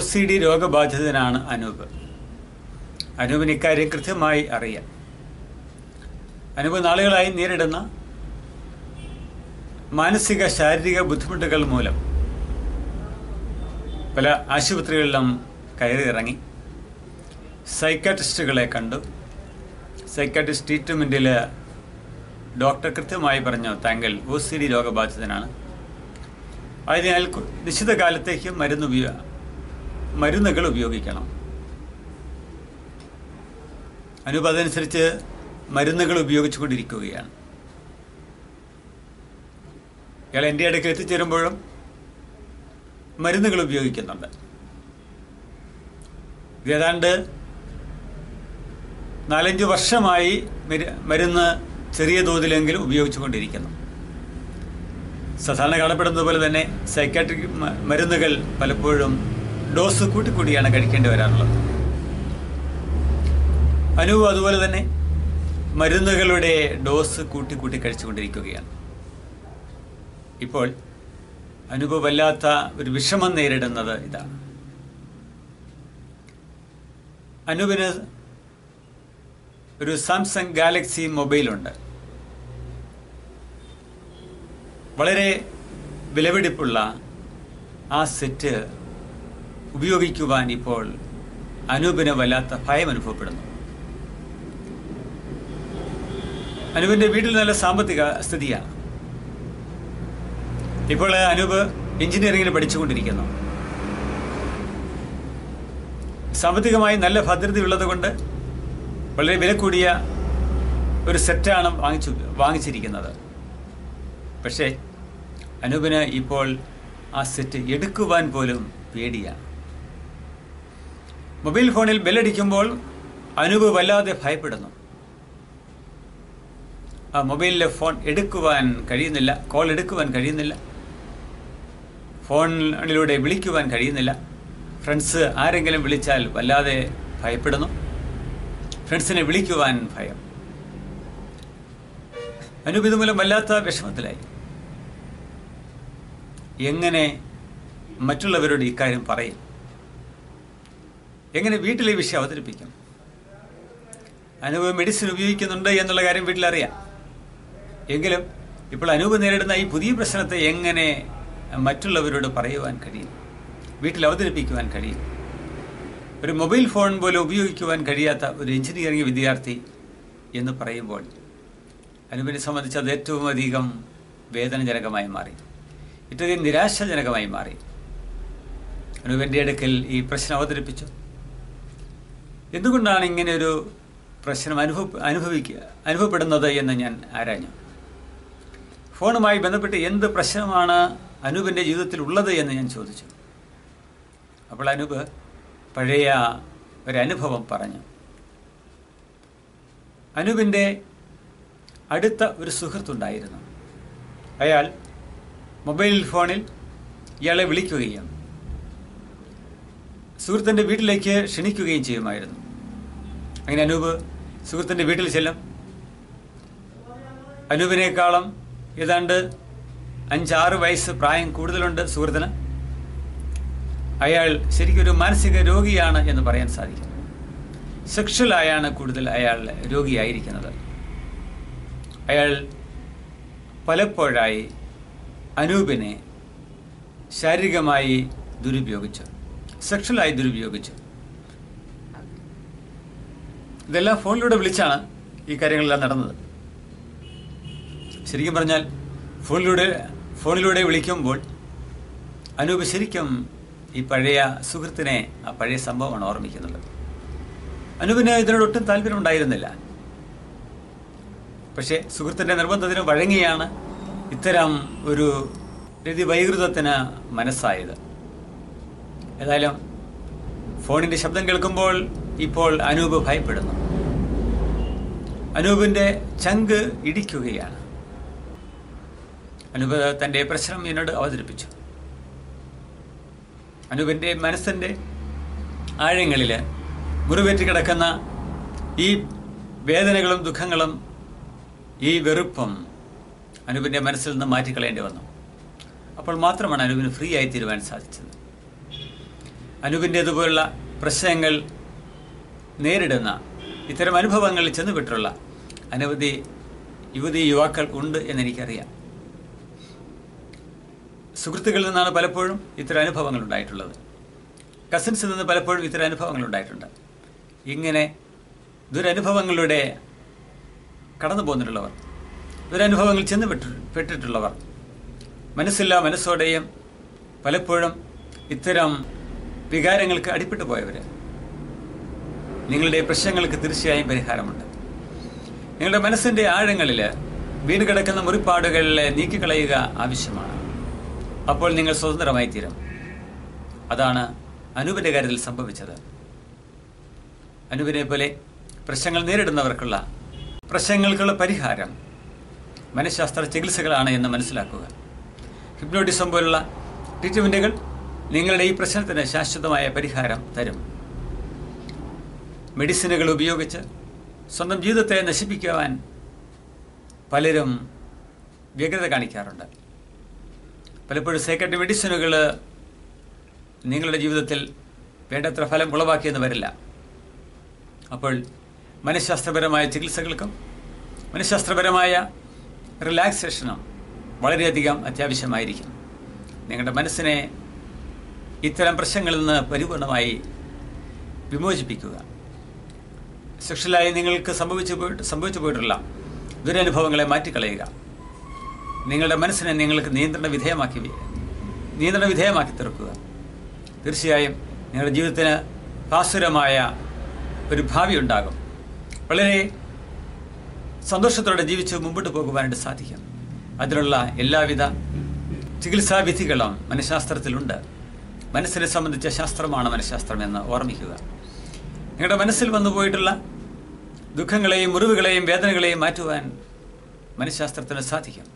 C D രോഗബാധിതനാണ് അനൂപ്. അനൂപിന് ഇക്കാര്യം കൃത്യമായി അറിയാം. അനൂപ് നാളുകളായി നേരിടുന്ന മാനസിക ശാരീരിക ബുദ്ധിമുട്ടുകൾ മൂലം പല ആശുപത്രികളിലും കയറി ഇറങ്ങി. സൈക്കാട്രിസ്റ്റുകളെ കണ്ടു. സൈക്കാട്രിസ്റ്റ് ട്രീറ്റ്മെന്റിൽ ഡോക്ടർ കൃത്യമായി പറഞ്ഞു താങ്കൾ ഒ സി ഡി രോഗബാധിതനാണ്. അതിനാൽ നിശ്ചിത കാലത്തേക്ക് മരുന്ന് ഉപയോ മരുന്നുകൾ ഉപയോഗിക്കണം. അനൂപ് അതനുസരിച്ച് മരുന്നുകൾ ഉപയോഗിച്ചുകൊണ്ടിരിക്കുകയാണ്. ഇയാൾ എന്റെ അടുക്കൽ എത്തിച്ചേരുമ്പോഴും മരുന്നുകൾ ഉപയോഗിക്കുന്നുണ്ട്. ഏതാണ്ട് നാലഞ്ച് വർഷമായി മരു- മരുന്ന് ചെറിയ തോതിലെങ്കിലും ഉപയോഗിച്ചുകൊണ്ടിരിക്കുന്നു. സാധാരണ കാണപ്പെടുന്നത് പോലെ തന്നെ സൈക്കാട്രിക് മരുന്നുകൾ പലപ്പോഴും ഡോസ് കൂട്ടിക്കൂടിയാണ് കഴിക്കേണ്ടി വരാറുള്ളത്. അനു അതുപോലെ തന്നെ മരുന്നുകളുടെ ഡോസ് കൂട്ടിക്കൂട്ടി കഴിച്ചുകൊണ്ടിരിക്കുകയാണ്. ഇപ്പോൾ അനുപ് വല്ലാത്ത ഒരു വിഷമം നേരിടുന്നത് ഇതാണ്. അനുപിന് ഒരു സാംസങ് ഗാലക്സി മൊബൈലുണ്ട്. വളരെ വിലപിടിപ്പുള്ള ആ സെറ്റ് ഉപയോഗിക്കുവാൻ ഇപ്പോൾ അനൂപിന് വല്ലാത്ത ഭയം അനുഭവപ്പെടുന്നു അനൂപിന്റെ വീട്ടിൽ നല്ല സാമ്പത്തിക സ്ഥിതിയാണ് ഇപ്പോൾ അനൂപ് എഞ്ചിനീയറിംഗിൽ പഠിച്ചുകൊണ്ടിരിക്കുന്നു. സാമ്പത്തികമായി നല്ല ഭദ്രതയുള്ളത് കൊണ്ട് വളരെ വില കൂടിയ ഒരു സെറ്റാണ് വാങ്ങിച്ചു വാങ്ങിച്ചിരിക്കുന്നത്. പക്ഷേ അനൂപിന് ഇപ്പോൾ ആ സെറ്റ് എടുക്കുവാൻ പോലും പേടിയാണ് മൊബൈൽ ഫോണിൽ ബെല്ലടിക്കുമ്പോൾ അനൂപ് വല്ലാതെ ഭയപ്പെടുന്നു. ആ മൊബൈലിലെ ഫോൺ എടുക്കുവാൻ കഴിയുന്നില്ല കോൾ എടുക്കുവാൻ കഴിയുന്നില്ല ഫോണിലൂടെ വിളിക്കുവാൻ കഴിയുന്നില്ല. ഫ്രണ്ട്സ് ആരെങ്കിലും വിളിച്ചാൽ വല്ലാതെ ഭയപ്പെടുന്നു. ഫ്രണ്ട്സിനെ വിളിക്കുവാൻ ഭയം. അനൂപ് ഇതുമൂലം വല്ലാത്ത വിഷമത്തിലായി. എങ്ങനെ മറ്റുള്ളവരോട് ഇക്കാര്യം പറയും? എങ്ങനെ വീട്ടിലെ വിഷയം അവതരിപ്പിക്കും? അനൂപ് മെഡിസിൻ ഉപയോഗിക്കുന്നുണ്ട് എന്നുള്ള കാര്യം വീട്ടിലറിയാം. എങ്കിലും ഇപ്പോൾ അനൂപ് നേരിടുന്ന ഈ പുതിയ പ്രശ്നത്തെ എങ്ങനെ മറ്റുള്ളവരോട് പറയുവാൻ കഴിയും? വീട്ടിൽ അവതരിപ്പിക്കുവാൻ കഴിയും? ഒരു മൊബൈൽ ഫോൺ പോലും ഉപയോഗിക്കുവാൻ കഴിയാത്ത ഒരു എഞ്ചിനീയറിംഗ് വിദ്യാർത്ഥി എന്ന് പറയുമ്പോൾ അനുപിനെ സംബന്ധിച്ച് അത് ഏറ്റവും അധികം വേദനജനകമായി മാറി. ഏറ്റവും നിരാശാജനകമായി മാറി. അനുവിന്റെ അടുക്കൽ ഈ പ്രശ്നം അവതരിപ്പിച്ചു. എന്തുകൊണ്ടാണ് ഇങ്ങനെ ഒരു പ്രശ്നം അനുഭവ അനുഭവിക്കുക അനുഭവപ്പെടുന്നത് എന്ന് ഞാൻ ആരാഞ്ഞു? ഫോണുമായി ബന്ധപ്പെട്ട് എന്ത് പ്രശ്നമാണ് അനൂപിന്റെ ജീവിതത്തിൽ ഉള്ളത് എന്ന് ഞാൻ ചോദിച്ചു. അപ്പോൾ അനൂപ് പഴയ ഒരനുഭവം പറഞ്ഞു. അനൂപിന്റെ അടുത്ത ഒരു സുഹൃത്തുണ്ടായിരുന്നു. അയാൾ മൊബൈൽ ഫോണിൽ ഇയാളെ വിളിക്കുകയും സുഹൃത്തിന്റെ വീട്ടിലേക്ക് ക്ഷണിക്കുകയും ചെയ്യുമായിരുന്നു. അങ്ങനെ അനൂപ് സുഹൃത്തിന്റെ വീട്ടിൽ ചെല്ലും. അനൂപിനേക്കാളും ഏതാണ്ട് അഞ്ചാറ് വയസ്സ് പ്രായം കൂടുതലുണ്ട് സുഹൃത്തിന്. അയാൾ ശരിക്കും ഒരു മാനസിക രോഗിയാണ് എന്ന് പറയാൻ സാധിക്കും. സെക്ഷലായാണ് കൂടുതൽ അയാൾ രോഗിയായിരിക്കുന്നത്. അയാൾ പലപ്പോഴായി അനൂപിനെ ശാരീരികമായി ദുരുപയോഗിച്ചു സെക്ഷലായി ദുരുപയോഗിച്ചു. ഇതെല്ലാം ഫോണിലൂടെ വിളിച്ചാണ് ഈ കാര്യങ്ങളെല്ലാം നടന്നത്. ശരിക്കും പറഞ്ഞാൽ ഫോണിലൂടെ ഫോണിലൂടെ വിളിക്കുമ്പോൾ അനൂപ് ശരിക്കും ഈ പഴയ സുഹൃത്തിനെ ആ പഴയ സംഭവമാണ് ഓർമ്മിക്കുന്നത്. അനൂപിന് ഇതിനോട് ഒട്ടും താല്പര്യം ഉണ്ടായിരുന്നില്ല പക്ഷേ സുഹൃത്തിന്റെ നിർബന്ധത്തിന് വഴങ്ങിയാണ് ഇത്തരം ഒരു രതി വൈകൃതത്തിന് മനസ്സായത്. ഏതായാലും ഫോണിന്റെ ശബ്ദം കേൾക്കുമ്പോൾ ഇപ്പോൾ അനൂപ് ഭയപ്പെടുന്നു. അനൂപിന്റെ ചങ്ക് ഇടിക്കുകയാണ്. അനൂപ് തന്റെ പ്രശ്നം എന്നോട് അവതരിപ്പിച്ചു. അനൂപിന്റെ മനസ്സിന്റെ ആഴങ്ങളിൽ മുറിവേറ്റ് കിടക്കുന്ന ഈ വേദനകളും ദുഃഖങ്ങളും ഈ വെറുപ്പും അനൂപിന്റെ മനസ്സിൽ നിന്ന് മാറ്റിക്കളയേണ്ടി വന്നു. അപ്പോൾ മാത്രമാണ് അനൂപിന് ഫ്രീ ആയി തീരുവാൻ സാധിച്ചത്. അനുവിന്റേതുപോലുള്ള പ്രശ്നങ്ങൾ നേരിടുന്ന ഇത്തരം അനുഭവങ്ങളിൽ ചെന്നുവിട്ടുള്ള അനവധി യുവതി യുവാക്കൾ ഉണ്ട് എന്നെനിക്കറിയാം. സുഹൃത്തുക്കളിൽ നിന്നാണ് പലപ്പോഴും ഇത്തരം അനുഭവങ്ങൾ ഉണ്ടായിട്ടുള്ളത്. കസിൻസിൽ നിന്ന് പലപ്പോഴും ഇത്തരം അനുഭവങ്ങൾ ഉണ്ടായിട്ടുണ്ട്. ഇങ്ങനെ ദുരനുഭവങ്ങളുടെ കടന്നു പോന്നിട്ടുള്ളവർ ദുരനുഭവങ്ങൾ ചെന്ന് പെട്ടി പെട്ടിട്ടുള്ളവർ മനസ്സില്ല മനസ്സോടെയും പലപ്പോഴും ഇത്തരം വികാരങ്ങൾക്ക് അടിപ്പെട്ടു പോയവർ നിങ്ങളുടെ പ്രശ്നങ്ങൾക്ക് തീർച്ചയായും പരിഹാരമുണ്ട്. നിങ്ങളുടെ മനസ്സിന്റെ ആഴങ്ങളിൽ വീട് കിടക്കുന്ന മുറിപ്പാടുകളിലെ നീക്കിക്കളയുക ആവശ്യമാണ്. അപ്പോൾ നിങ്ങൾ സ്വതന്ത്രമായി തീരും അതാണ് അനൂപിന്റെ കാര്യത്തിൽ സംഭവിച്ചത്. അനൂപിനെ പോലെ പ്രശ്നങ്ങൾ നേരിടുന്നവർക്കുള്ള പ്രശ്നങ്ങൾക്കുള്ള പരിഹാരം മനഃശാസ്ത്ര ചികിത്സകളാണ് എന്ന് മനസ്സിലാക്കുക. ഹിപ്നോട്ടിസം പോലുള്ള ട്രീറ്റ്മെന്റുകൾ നിങ്ങളുടെ ഈ പ്രശ്നത്തിന് ശാശ്വതമായ പരിഹാരം തരും. മെഡിസിനുകൾ ഉപയോഗിച്ച് സ്വന്തം ജീവിതത്തെ നശിപ്പിക്കുവാൻ പലരും വ്യഗ്രത കാണിക്കാറുണ്ട്. പലപ്പോഴും സൈക്കട്രി മെഡിസിനുകൾ നിങ്ങളുടെ ജീവിതത്തിൽ വേണ്ടത്ര ഫലം ഉളവാക്കിയെന്ന് വരില്ല. അപ്പോൾ മനഃശാസ്ത്രപരമായ ചികിത്സകൾക്കും മനഃശാസ്ത്രപരമായ റിലാക്സേഷനും വളരെയധികം അത്യാവശ്യമായിരിക്കും. നിങ്ങളുടെ മനസ്സിനെ ഇത്തരം പ്രശ്നങ്ങളിൽ നിന്ന് പരിപൂർണമായി വിമോചിപ്പിക്കുക. സെക്ഷലായി നിങ്ങൾക്ക് സംഭവിച്ചു പോയിട്ട് സംഭവിച്ചു പോയിട്ടുള്ള ദുരനുഭവങ്ങളെ മാറ്റിക്കളയുക. നിങ്ങളുടെ മനസ്സിനെ നിങ്ങൾക്ക് നിയന്ത്രണ വിധേയമാക്കി നിയന്ത്രണ വിധേയമാക്കി തീർക്കുക. തീർച്ചയായും നിങ്ങളുടെ ജീവിതത്തിന് ഭാസുരമായ ഒരു ഭാവി ഉണ്ടാകും. വളരെ സന്തോഷത്തോടെ ജീവിച്ച് മുമ്പോട്ട് പോകുവാനായിട്ട് സാധിക്കും. അതിനുള്ള എല്ലാവിധ ചികിത്സാവിധികളും മനഃശാസ്ത്രത്തിലുണ്ട്. മനസ്സിനെ സംബന്ധിച്ച ശാസ്ത്രമാണ് മനഃശാസ്ത്രം എന്ന് ഓർമ്മിക്കുക. നിങ്ങളുടെ മനസ്സിൽ വന്നു പോയിട്ടുള്ള ദുഃഖങ്ങളെയും മുറിവുകളെയും വേദനകളെയും മാറ്റുവാൻ മനഃശാസ്ത്രത്തിന് സാധിക്കും.